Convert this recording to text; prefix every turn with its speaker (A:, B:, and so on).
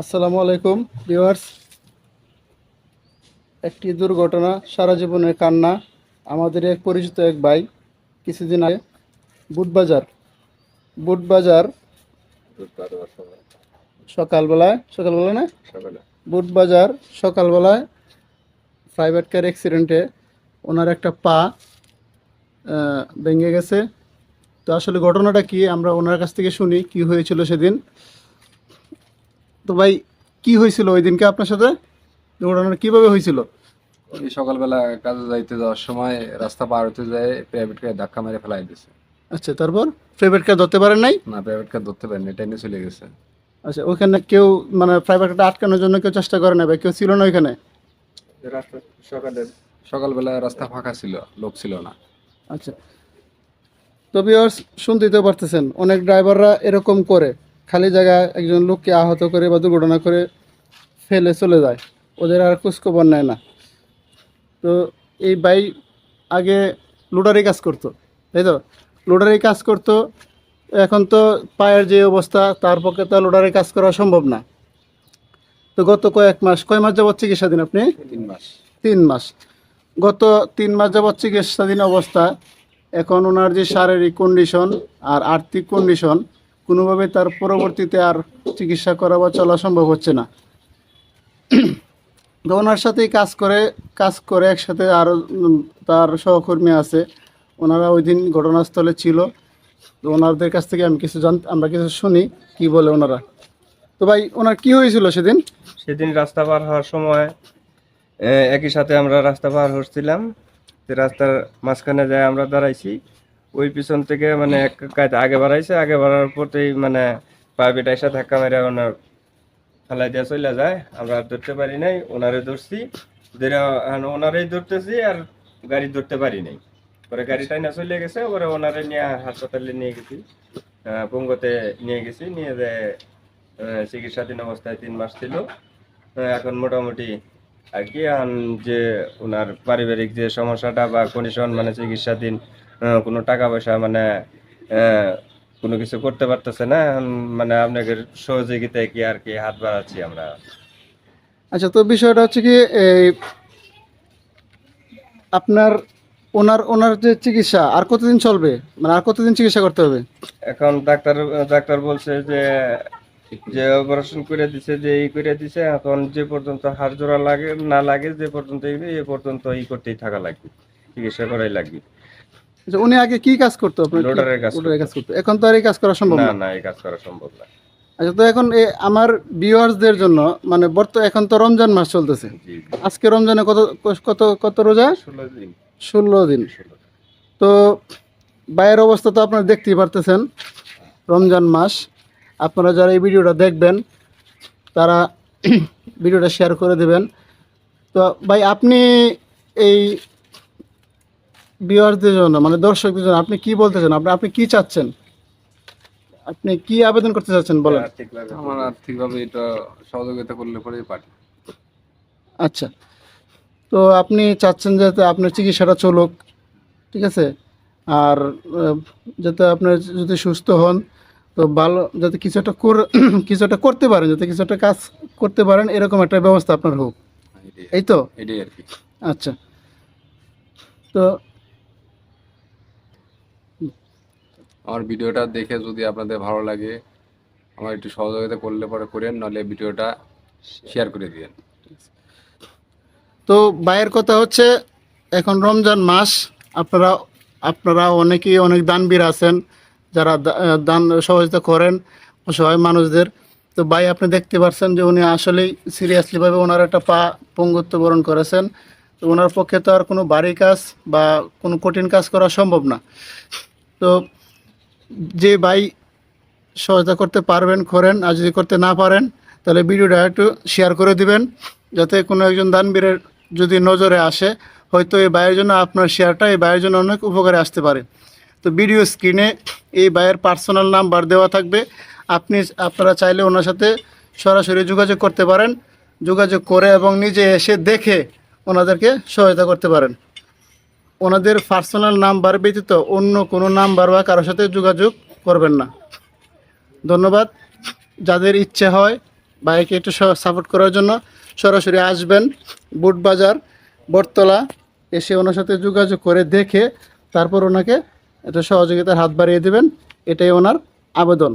A: আসসালামু আলাইকুম ভিউয়ার্স। একটি দুর্ঘটনা সারা জীবনের কান্না আমাদের এক পরিচিত এক ভাই কিছুদিন আগে বুটবাজার বুটবাজার সকালবেলায় সকালবেলা না? বুটবাজার সকালবেলায় প্রাইভেট কার অ্যাক্সিডেন্টে ওনার একটা পা ভেঙে গেছে। তো আসলে ঘটনাটা কি? আমরা ওনার কাছ থেকে শুনি কি হয়েছিল সেদিন। তো ভাই কি হয়েছিল ওই দিনকে আপনার সাথে? ঘটনাটা কীভাবে হয়েছিল?
B: ওই সকালবেলা কাজে যাইতে যাওয়ার সময় রাস্তা পার হতে যায় প্রাইভেট কার ধাক্কা মেরে ফেলাই দিছে।
A: আচ্ছা তারপর? প্রাইভেট কার ধরতে পারেন নাই?
B: না প্রাইভেট কার ধরতে পারেনি ট্রেনে চলে গেছে।
A: আচ্ছা ওখানে কেউ মানে প্রাইভেট কারটা আটকানোর জন্য কেউ চেষ্টা করে না ভাই কেউ ছিল না ওইখানে?
B: রাস্তা সকালে। সকালবেলা রাস্তা ফাঁকা ছিল লোক ছিল না।
A: আচ্ছা। তো ভিউয়ার্স শুনতেই তো পারতেছেন অনেক ড্রাইভাররা এরকম করে। খালি জায়গায় একজন লোককে আহত করে বা দুর্ঘটনা করে ফেলে চলে যায়। ওদের আর খোঁজখবর নেয় না। তো এই ভাই আগে লোডারি কাজ করতো তাই তো? লোডারি কাজ করতো এখন তো পায়ের যে অবস্থা তার পক্ষে তো লোডারি কাজ করা সম্ভব না। তো গত কয়েক মাস কয় মাস যাবত চিকিৎসাধীন আপনি?
B: তিন মাস।
A: তিন মাস। গত তিন মাস যাবৎ চিকিৎসাধীন অবস্থা এখন ওনার যে শারীরিক কন্ডিশন আর আর্থিক কন্ডিশন কোনোভাবে তার পরবর্তীতে আর চিকিৎসা করা বা চলা সম্ভব হচ্ছে না। তো ওনার সাথেই কাজ করে কাজ করে একসাথে আরও তার সহকর্মী আছে। ওনারা ওই দিন ঘটনাস্থলে ছিল। তো ওনাদের কাছ থেকে আমি কিছু জান, আমরা কিছু শুনি, কি বলে ওনারা। তো ভাই, ওনার কি হয়েছিল সেদিন?
C: সেদিন রাস্তা পার হওয়ার সময় একই সাথে আমরা রাস্তা পার হচ্ছিলাম। রাস্তার মাঝখানে যায় আমরা দাঁড়াইছি। ওই পিছন থেকে মানে এক কাজ আগে বাড়াইছে আগে বাড়ার পরতেই মানে প্রাইভেট এসে ধাক্কা মেরে ওনার ফেলাই দিয়ে চলে যায়। আমরা আর ধরতে পারি নাই ওনারে ধরছি ধরে ওনারেই ধরতেছি আর গাড়ি ধরতে পারি নাই। পরে গাড়িটাই না চলে গেছে পরে ওনারে নিয়ে হাসপাতালে নিয়ে গেছি পঙ্গুতে নিয়ে গেছি নিয়ে আহ, চিকিৎসাধীন অবস্থায় তিন মাস ছিল। এখন মোটামুটি আর কি যে ওনার পারিবারিক যে সমস্যাটা বা কন্ডিশন মানে চিকিৎসাধীন কোনো টাকা পয়সা মানে কোনো কিছু করতে পারতেছে না। মানে আপনাদের সহযোগিতায় কি আর কি হাত বাড়াচ্ছি আমরা?
A: আচ্ছা তো বিষয়টা হচ্ছে কি এই আপনার ওনার ওনার যে চিকিৎসা আর কতদিন চলবে? মানে আর কতদিন চিকিৎসা করতে হবে?
C: এখন ডাক্তার ডাক্তার বলছে যে যে অপারেশন করে দিছে যে এই করে দিছে এখন যে পর্যন্ত হাড় জোড়া লাগে না লাগে যে পর্যন্ত এই পর্যন্ত ই করতেই থাকা লাগবে চিকিৎসা করাই লাগবে।
A: উনি আগে কি কাজ করতো? আপনার
C: লোডারের কাজ
A: লোডারের কাজ করতো। এখন তো আর এই কাজ করা সম্ভব
C: না? এই কাজ করা সম্ভব না।
A: আচ্ছা তো এখন আমার ভিউয়ার্সদের জন্য মানে বর্ত এখন তো রমজান মাস চলতেছে। আজকে রমজানে কত কত কত রোজা?
C: ষোলো দিন।
A: ষোলো
C: ষোলো দিন।
A: তো বাইরের অবস্থা তো আপনারা দেখতেই পারতেছেন রমজান মাস। আপনারা যারা এই ভিডিওটা দেখবেন তারা ভিডিওটা শেয়ার করে দেবেন। তো ভাই আপনি এই ভিউয়ার্সদের জন্য মানে দর্শকদের জন্য আপনি কি বলতে চান? আপনি আপনি কি চাচ্ছেন? আপনি কি আবেদন করতে চাচ্ছেন বলেন।
B: আমার আর্থিকভাবে এটা সহযোগিতা করলে পরেই পারি।
A: আচ্ছা। তো আপনি চাচ্ছেন যাতে আপনার চিকিৎসাটা চলুক ঠিক আছে? আর যাতে আপনার যদি সুস্থ হন তো ভালো যাতে কিছু একটা কর- কিছু একটা করতে পারেন যাতে কিছু একটা কাজ করতে পারেন এরকম একটা ব্যবস্থা আপনার হোক। এই তো?
B: এটাই আর কি।
A: আচ্ছা। তো
B: আমার ভিডিওটা দেখে যদি আপনাদের ভালো লাগে, আমার একটু সহযোগিতা করলে পরে করেন, নাহলে ভিডিওটা শেয়ার করে দিন
A: তো ভাইয়ের কথা হচ্ছে, এখন রমজান মাস, আপনারা আপনারা অনেকেই অনেক দানবীর আছেন, যারা দান সহযোগিতা করেন অসহায় মানুষদের। তো ভাই, আপনি দেখতে পাচ্ছেন যে উনি আসলেই সিরিয়াসলিভাবে ওনার একটা পা পঙ্গুত্ব বরণ করেছেন। তো ওনার পক্ষে তো আর কোনো বাড়ি কাজ বা কোনো কঠিন কাজ করা সম্ভব না। তো যে ভাই সহায়তা করতে পারবেন, করেন, আর যদি করতে না পারেন, তাহলে ভিডিওটা একটু শেয়ার করে দিবেন, যাতে কোনো একজন দানবীরের যদি নজরে আসে, হয়তো এই ভাইয়ের জন্য আপনার শেয়ারটা এই ভাইয়ের জন্য অনেক উপকারে আসতে পারে। তো ভিডিও স্ক্রিনে এই ভাইয়ের পার্সোনাল নাম্বার দেওয়া থাকবে। আপনি আপনারা চাইলে ওনার সাথে সরাসরি যোগাযোগ করতে পারেন। যোগাযোগ করে এবং নিজে এসে দেখে ওনাদেরকে সহায়তা করতে পারেন। ওনাদের পার্সোনাল নাম্বার ব্যতীত অন্য কোনো নাম্বার বা কারোর সাথে যোগাযোগ করবেন না। ধন্যবাদ। যাদের ইচ্ছে হয় বাইকে একটু সাপোর্ট করার জন্য সরাসরি আসবেন বুট বাজার বটতলা, এসে ওনার সাথে যোগাযোগ করে দেখে তারপর ওনাকে একটা সহযোগিতার হাত বাড়িয়ে দেবেন। এটাই ওনার আবেদন।